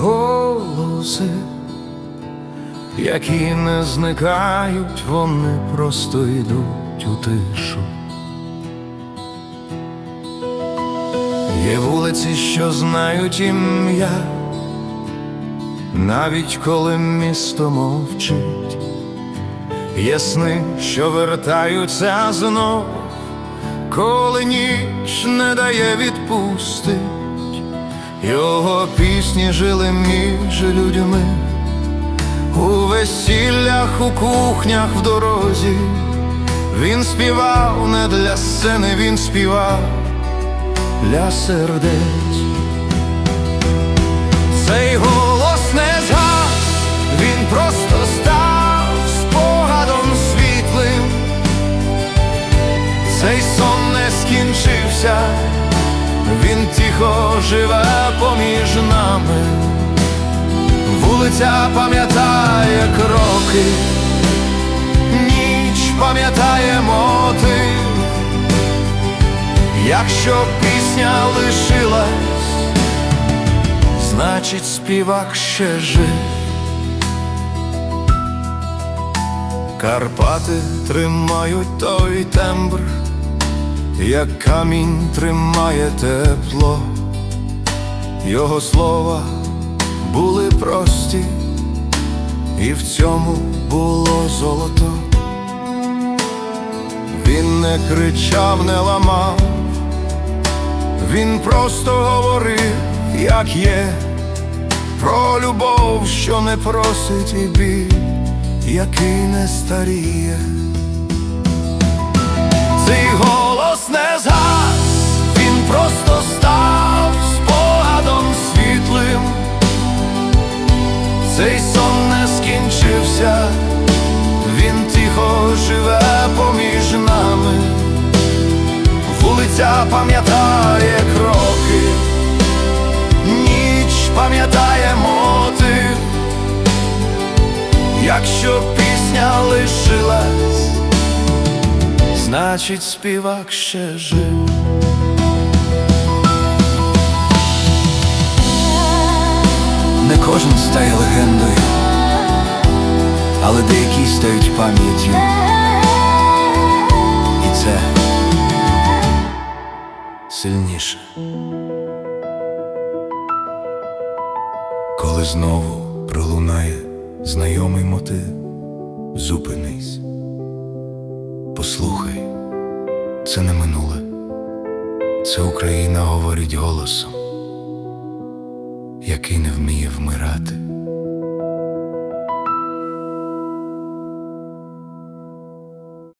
голоси, які не зникають, вони просто йдуть у тишу. Є вулиці, що знають ім'я, навіть коли місто мовчить, є сни, що вертаються знов, коли ніч не дає відпустить, його пісні жили між людьми, у весіллях, у кухнях в дорозі. Він співав не для сцени, він співав для сердець. Цей голос не згас, він просто став спогадом світлим. Цей сон не скінчився, він тихо живе поміж нами. Вулиця пам'ятає кроки, ніч пам'ятає мотив. Якщо пісня лишилась, значить співак ще жив. Карпати тримають той тембр, як камінь тримає тепло, його слова були прості, і в цьому було золото. Він не кричав, не ламав, він просто говорив, як є, про любов, що не просить і біль, який не старіє. Цей голос Цей сон не скінчився, він тихо живе поміж нами. Вулиця пам'ятає кроки, ніч пам'ятає мотив. Якщо пісня лишилась, значить співак ще жив. Але деякі стають пам'яттю. І це сильніше. Коли знову пролунає знайомий мотив, зупинись, послухай, це не минуле, це Україна говорить голосом, який не вміє вмирати.